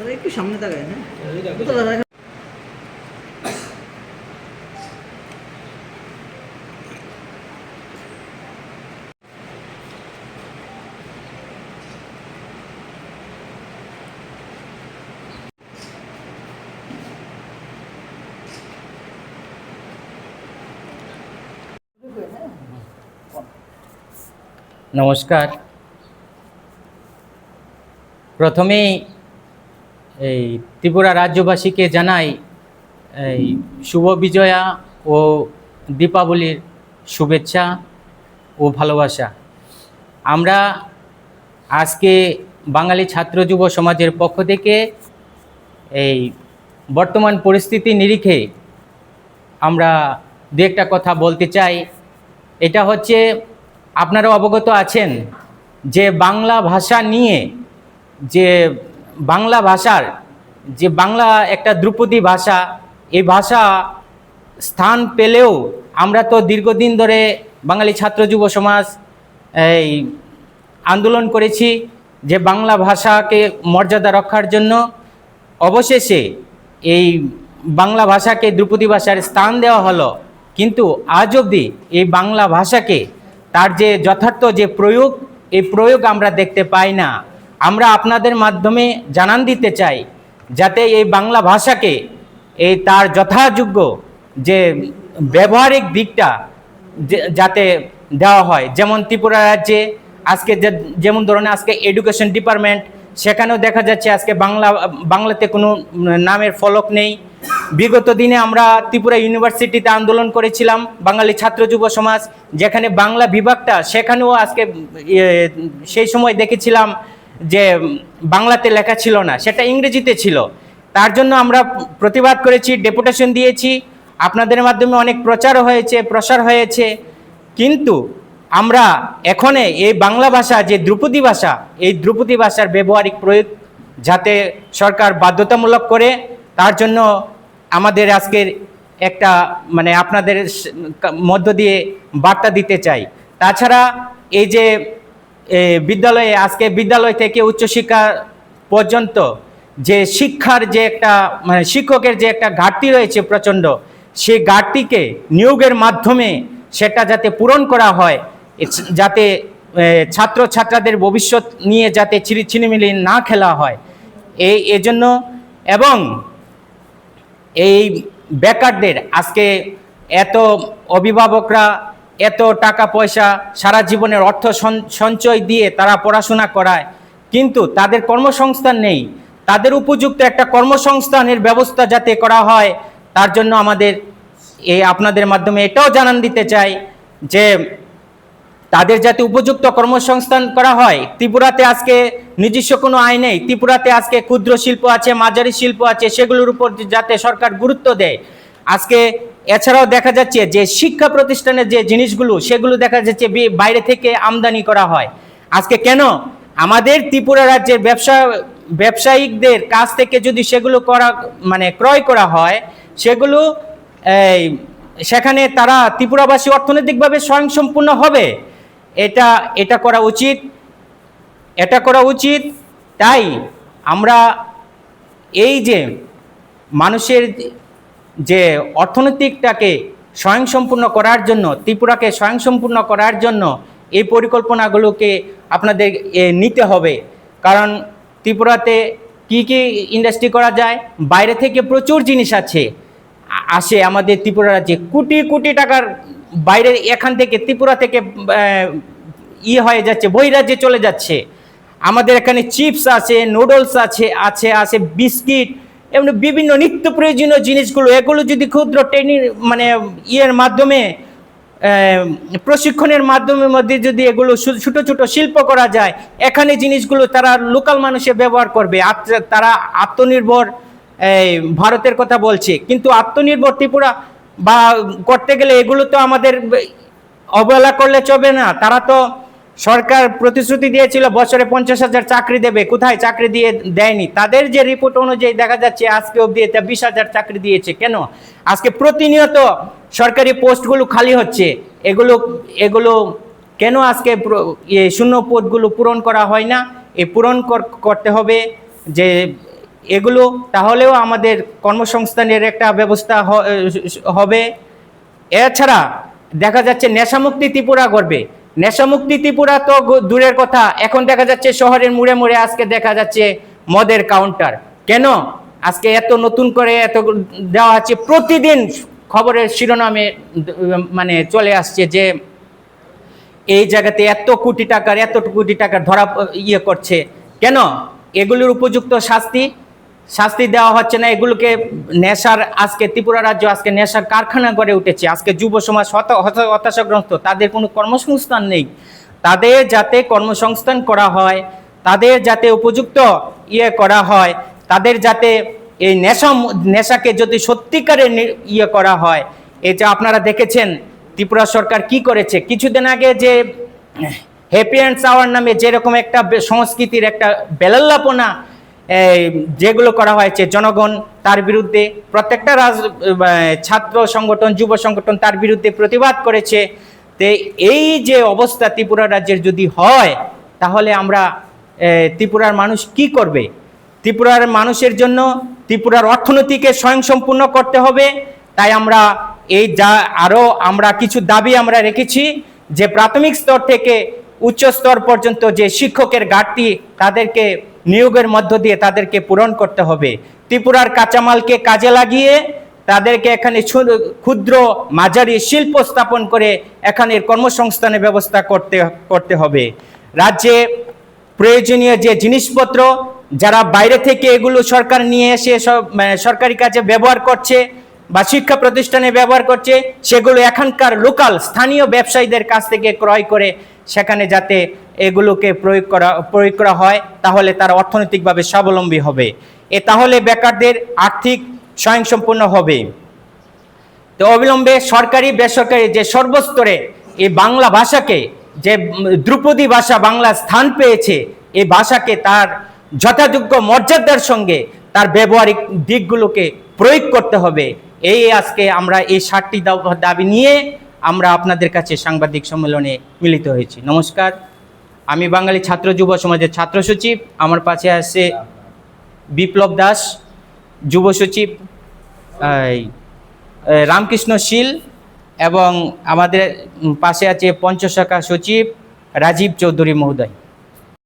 দাদা একটু সামনে তাকায় হ্যাঁ? নমস্কার। প্রথমেই এই ত্রিপুরা রাজ্যবাসীকে জানাই এই শুভ বিজয়া ও দীপাবলির শুভেচ্ছা ও ভালোবাসা। আমরা আজকে বাঙালি ছাত্র যুব সমাজের পক্ষ থেকে এই বর্তমান পরিস্থিতি নিরিখে আমরা দু একটা কথা বলতে চাই। এটা হচ্ছে আপনারা অবগত আছেন যে বাংলা ভাষা নিয়ে যে বাংলা ভাষার যে বাংলা একটা ধ্রুপদী ভাষা, এই ভাষা স্থান পেলেও আমরা তো দীর্ঘদিন ধরে বাঙালি ছাত্র যুব সমাজ, এই, আন্দোলন করেছি যে বাংলা ভাষাকে মর্যাদা রক্ষার জন্য। অবশেষে এই বাংলা ভাষাকে দ্রুপদী ভাষার স্থান দেওয়া হলো। কিন্তু আজ অবধি এই বাংলা ভাষাকে তার যে যথার্থ যে প্রয়োগ, এই প্রয়োগ আমরা দেখতে পাই না। আমরা আপনাদের মাধ্যমে জানান দিতে চাই, যাতে এই বাংলা ভাষাকে এই তার যথাযোগ্য যে ব্যবহারিক দিকটা যাতে দেওয়া হয়। যেমন ত্রিপুরা রাজ্যে আজকে যেমন ধরনের আজকে এডুকেশন ডিপার্টমেন্ট সেখানেও দেখা যাচ্ছে আজকে বাংলা, বাংলাতে কোনো নামের ফলক নেই। বিগত দিনে আমরা ত্রিপুরা ইউনিভার্সিটিতে আন্দোলন করেছিলাম, বাঙালি ছাত্র যুব সমাজ, যেখানে বাংলা বিভাগটা, সেখানেও আজকে সেই সময় দেখেছিলাম যে বাংলাতে লেখা ছিল না, সেটা ইংরেজিতে ছিল। তার জন্য আমরা প্রতিবাদ করেছি, ডেপুটেশন দিয়েছি। আপনাদের মাধ্যমে অনেক প্রচারও হয়েছে, প্রসার হয়েছে। কিন্তু আমরা এখনে এই বাংলা ভাষা, যে দ্রুপদী ভাষা, এই দ্রুপদী ভাষার ব্যবহারিক প্রয়োগ যাতে সরকার বাধ্যতামূলক করে, তার জন্য আমাদের আজকের একটা মানে আপনাদের মধ্য দিয়ে বার্তা দিতে চাই। তাছাড়া এই যে বিদ্যালয়ে, আজকে বিদ্যালয় থেকে উচ্চশিক্ষা পর্যন্ত যে শিক্ষার যে একটা মানে শিক্ষকের যে একটা ঘাটতি রয়েছে প্রচণ্ড, সেই ঘাটতিকে নিয়োগের মাধ্যমে সেটা যাতে পূরণ করা হয় যাতে ছাত্র ছাত্রদের ভবিষ্যৎ নিয়ে যাতে ছিনিমিলি না খেলা হয়, এই, এজন্য এবং এই বেকারদের আজকে এত অভিভাবকরা এত টাকা পয়সা সারা জীবনের অর্থ সঞ্চয় দিয়ে তারা পড়াশোনা করায়। কিন্তু তাদের কর্মসংস্থান নেই। তাদের উপযুক্ত একটা কর্মসংস্থানের ব্যবস্থা যাতে করা হয়, তার জন্য আমাদের এ, আপনাদের মাধ্যমে এটাও জানান দিতে চাই যে, তাদের যাতে উপযুক্ত কর্মসংস্থান করা হয়, ত্রিপুরাতে আজকে নিজস্ব কোনো আয় নেই। ত্রিপুরাতে আজকে ক্ষুদ্র শিল্প আছে, মাঝারি শিল্প আছে, সেগুলোর উপর যাতে সরকার গুরুত্ব দেয়। আজকে এছাড়াও দেখা যাচ্ছে যে শিক্ষা প্রতিষ্ঠানের যে জিনিসগুলো, সেগুলো দেখা যাচ্ছে বাইরে থেকে আমদানি করা হয়। আজকে কেন? আমাদের ত্রিপুরা রাজ্যের ব্যবসা ব্যবসায়িকদের কাছ থেকে যদি সেগুলো করা মানে ক্রয় করা হয়, সেগুলো, এই, সেখানে তারা ত্রিপুরাবাসী অর্থনৈতিকভাবে স্বয়ংসম্পূর্ণ হবে। এটা এটা করা উচিত, এটা করা উচিত। তাই আমরা এই যে মানুষের যে অর্থনৈতিকটাকে স্বয়ংসম্পূর্ণ করার জন্য, ত্রিপুরাকে স্বয়ংসম্পূর্ণ করার জন্য এই পরিকল্পনাগুলোকে আপনাদের নিতে হবে। কারণ ত্রিপুরাতে কি কি ইন্ডাস্ট্রি করা যায়? বাইরে থেকে প্রচুর জিনিস আছে। আসে আমাদের ত্রিপুরা রাজ্যে। কোটি কোটি টাকার বাইরে এখান থেকে ত্রিপুরা থেকে ইয়ে হয়ে যাচ্ছে, বহিরাজ্যে চলে যাচ্ছে। আমাদের এখানে চিপস আছে, নুডলস আছে আছে আছে, বিস্কিট এমনি বিভিন্ন নিত্য প্রয়োজনীয় জিনিসগুলো, এগুলো যদি ক্ষুদ্র ট্রেনিং মানে ইয়ের মাধ্যমে প্রশিক্ষণের মাধ্যমে মধ্যে যদি এগুলো ছোট ছোট শিল্প করা যায়, এখানে জিনিসগুলো তারা লোকাল মানুষে ব্যবহার করবে। তারা আত্মনির্ভর ভারতের কথা বলছে। কিন্তু আত্মনির্ভর ত্রিপুরা বা করতে গেলে এগুলো তো আমাদের অবহেলা করলে চলবে না। তারা তো সরকার প্রতিশ্রুতি দিয়েছিল, বছরে পঞ্চাশ হাজার চাকরি দেবে। কোথায় চাকরি দিয়ে দেয়নি? তাদের যে রিপোর্ট অনুযায়ী দেখা যাচ্ছে, আজকে অবধি এটা বিশ হাজার চাকরি দিয়েছে। কেন? আজকে প্রতিনিয়ত সরকারি পোস্টগুলো খালি হচ্ছে। এগুলো এগুলো কেন আজকে ইয়ে শূন্য পদগুলো পূরণ করা হয় না? এ পূরণ কর- করতে হবে যে এগুলো, তাহলেও আমাদের কর্মসংস্থানের একটা ব্যবস্থা হবে। এছাড়া দেখা যাচ্ছে নেশামুক্তি ত্রিপুরা করবে নেশামুক্তি ত্রিপুরা তো দূরের কথা। এখন দেখা যাচ্ছে শহরের মুড়ে মুড়ে আজকে দেখা যাচ্ছে মদের কাউন্টার কেন? আজকে এত নতুন করে এত দেওয়া আছে। প্রতিদিন খবরের শিরোনামে মানে চলে আসছে যে এই জায়গাতে এত কোটি টাকার এত কোটি টাকার ধরা ইয়ে করছে। কেন? এগুলোর উপযুক্ত শাস্তি শাস্তি দেওয়া হচ্ছে না। এগুলোকে নেশার, আজকে ত্রিপুরা রাজ্য আজকে নেশার কারখানা গড়ে উঠেছে। আজকে যুব সমাজ হতা- হতা- হতাশাগ্রস্ত। তাদের কোনো কর্মসংস্থান নেই। তাদের যাতে কর্মসংস্থান করা হয়, তাদের যাতে উপযুক্ত ইয়ে করা হয়, তাদের যাতে এই নেশা নেশাকে যদি সত্যিকারের নি- ইয়ে করা হয়, এই যে আপনারা দেখেছেন ত্রিপুরা সরকার কি করেছে। কিছুদিন আগে যে হ্যাপি অ্যান্ড সাওয়ার নামে যেরকম একটা সংস্কৃতির একটা বেলাল্লাপনা যেগুলো করা হয়েছে, জনগণ তার বিরুদ্ধে, প্রত্যেকটা রাজ ছাত্র সংগঠন, যুব সংগঠন তার বিরুদ্ধে প্রতিবাদ করেছে। তো এই যে অবস্থা ত্রিপুরা রাজ্যের যদি হয়, তাহলে আমরা ত্রিপুরার মানুষ কি করবে? ত্রিপুরার মানুষের জন্য ত্রিপুরার অর্থনীতিকে স্বয়ংসম্পূর্ণ করতে হবে। তাই আমরা এই যা আরও আমরা কিছু দাবি আমরা রেখেছি যে প্রাথমিক স্তর থেকে উচ্চ স্তর পর্যন্ত যে শিক্ষকের ঘাটতি তাদেরকে নিয়োগের মধ্য দিয়ে তাদেরকে পূরণ করতে হবে। ত্রিপুরার কাঁচামালকে কাজে লাগিয়ে তাদেরকে এখানে ক্ষুদ্র মাঝারি শিল্প স্থাপন করে এখানের কর্মসংস্থানের ব্যবস্থা করতে করতে হবে। রাজ্যে প্রয়োজনীয় যে জিনিসপত্র, যারা বাইরে থেকে এগুলো সরকার নিয়ে এসে সব মানে সরকারি কাজে ব্যবহার করছে বা শিক্ষা প্রতিষ্ঠানে ব্যবহার করছে, সেগুলো এখানকার লোকাল স্থানীয় ব্যবসায়ীদের কাছ থেকে ক্রয় করে সেখানে যাতে এগুলোকে প্রয়োগ করা প্রয়োগ করা হয় তাহলে তারা অর্থনৈতিকভাবে স্বাবলম্বী হবে। এ তাহলে বেকারদের আর্থিক স্বয়ংসম্পূর্ণ হবে। তো অবিলম্বে সরকারি বেসরকারি যে সর্বস্তরে এই বাংলা ভাষাকে যে উম, ধ্রুপদী ভাষা বাংলা স্থান পেয়েছে এই ভাষাকে তার যথাযোগ্য মর্যাদার সঙ্গে তার ব্যবহারিক দিকগুলোকে প্রয়োগ করতে হবে। এই আজকে আমরা এই ষাটটি দাবি নিয়ে আমরা আপনাদের কাছে সাংবাদিক সম্মেলনে মিলিত হয়েছি। নমস্কার। আমি বাঙালি ছাত্র যুব সমাজের ছাত্র সচিব। আমার পাশে আছে বিপ্লব দাস, যুব সচিব রামকৃষ্ণ শীল এবং আমাদের পাশে আছে পঞ্চশাখা সচিব রাজীব চৌধুরী মহোদয়।